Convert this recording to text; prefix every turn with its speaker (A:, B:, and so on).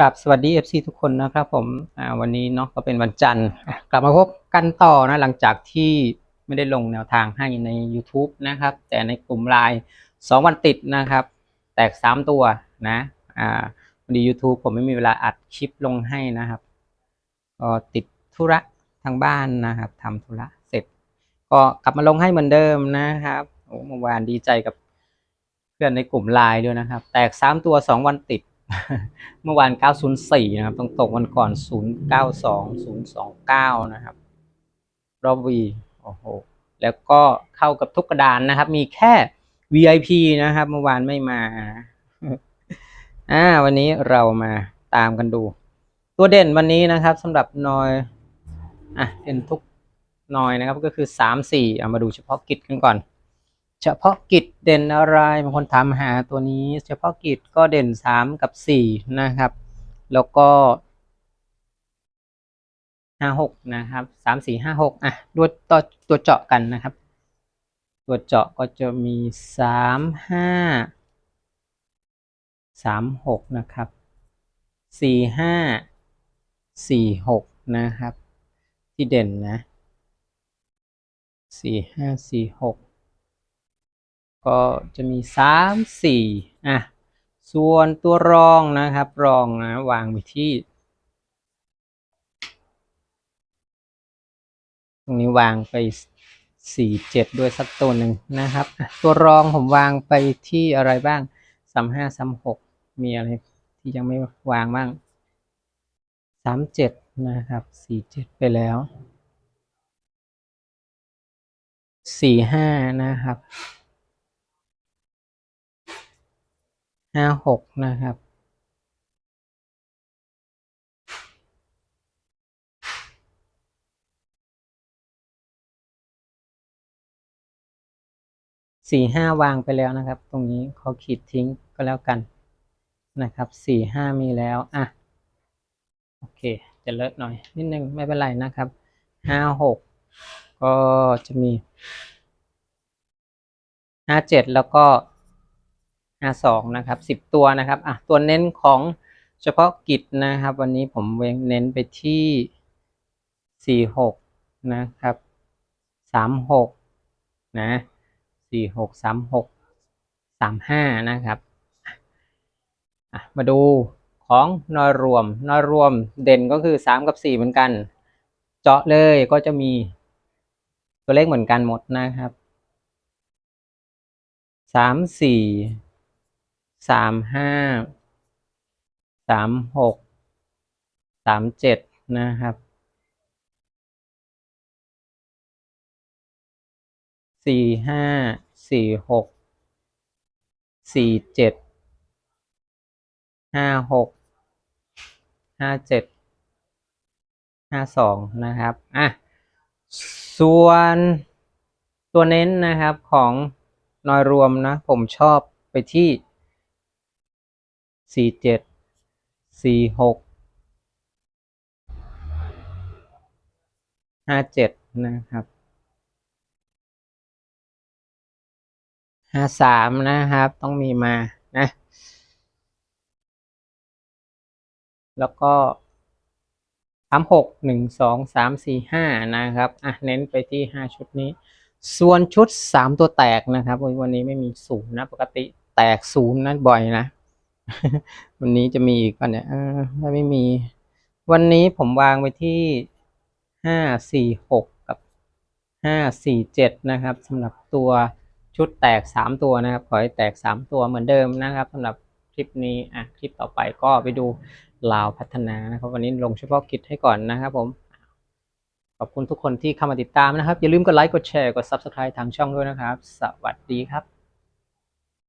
A: กราบสวัสดี FC ทุกคนนะครับผมวันนี้เนาะก็เป็นวันจันทร์กลับมาพบกันต่อนะหลังจากที่ไม่ได้ลงแนวทางให้ใน YouTube นะครับ แต่ในกลุ่มไลน์2 วันติดนะครับ แตก 3 ตัวนะอ่าวันนี้ YouTube ผมไม่มีเวลาอัดคลิปลงให้นะครับก็ติดธุระทางบ้านนะครับทำธุระเสร็จ ก็กลับมาลงให้เหมือนเดิมนะครับโอ้เมื่อวานดีใจกับเพื่อนในกลุ่มไลน์ด้วยนะครับ แตก 3 ตัว 2 วันติด เมื่อวาน 904 นะครับตรงตกวันก่อน 092 029 นะครับ รอบวีโอ้โห แล้วก็เข้ากับทุกกระดานนะครับ มีแค่ VIP นะครับ เมื่อวานไม่มา อ่า วันนี้เรามาตามกันดู ตัวเด่นวันนี้นะครับสำหรับนอย อะเป็นทุกนอยนะครับ ก็คือ 3 4 เอามาดูเฉพาะกิจกันก่อน เฉพาะกิจเด่นอะไรบางคนถามหาตัวนี้ เฉพาะกิจก็เด่นสามกับสี่นะครับ แล้วก็ห้าหกนะครับสามสี่ห้าหกอะดูตัวตัวเจาะกันนะครับ ตัวเจาะก็จะมีสามห้าสามหกนะครับสี่ห้าสี่หกนะครับ ที่เด่นนะสี่ห้าสี่ห ก็จะมีสามสี่อะส่วนตัวรองนะครับรองนะวางไว้ที่ ตรงนี้วางไปสี่เจ็ดด้วยสักตัวหนึ่งนะครับ ตัวรองผมวางไปที่อะไรบ้างสามห้าสามหกมีอะไรที่ยังไม่วางบ้างสามเจ็ดนะครับสี่เจ็ดไปแล้วสี่ห้านะครับ ห้าหกนะครับ สี่ห้าวางไปแล้วนะครับ ตรงนี้เขาขีดทิ้งก็แล้วกันนะครับสี่ห้ามีแล้วอะโอเค จะเลอะหน่อยนิดนึงไม่เป็นไรนะครับห้าหกก็จะมีห้าเจ็ดแล้วก็ ห้าสองนะครับสิบตัวนะครับอะตัวเน้นของเฉพาะกิจนะครับ วันนี้ผมเน้นไปที่สี่หกนะครับสามหกนะสี่หกสามหกสามห้านะครับอะมาดูของนอยรวมนอยรวมเด่นก็คือสามกับสี่เหมือนกัน เจาะเลยก็จะมีตัวเลขเหมือนกันหมดนะครับสาม สามห้าสามหกสามเจ็ดนะครับสี่ห้าสี่หกสี่เจ็ดห้าหกห้าเจ็ดห้าสองนะครับ อะ ส่วนตัวเน้นนะครับของนอยรวมนะ ผมชอบไปที่ สี่เจ็ดสี่หกห้าเจ็ดนะครับห้าสามนะครับ ต้องมีมานะ แล้วก็สามหกหนึ่งสองสามสี่ห้านะครับ อะ เน้นไปที่ห้าชุดนี้ ส่วนชุดสามตัวแตกนะครับ วันนี้ไม่มีศูนย์นะ ปกติแตกศูนย์นะบ่อยนะ วันนี้จะมีอีกป่ะเนี่ยเออไม่มี วันนี้ผมวางไว้ที่ห้าสี่หกกับห้าสี่เจ็ดนะครับสำหรับตัวชุดแตกสามตัวนะครับ ขอให้แตกสามตัวเหมือนเดิมนะครับสำหรับคลิปนี้อะคลิปต่อไปก็ไปดูลาวพัฒนานะครับ วันนี้ลงเฉพาะกิจให้ก่อนนะครับผมขอบคุณทุกคนที่เข้ามาติดตามนะครับ อย่าลืมกดไลค์กดแชร์กด Subscribe ทางช่องด้วยนะครับ สวัสดีครับ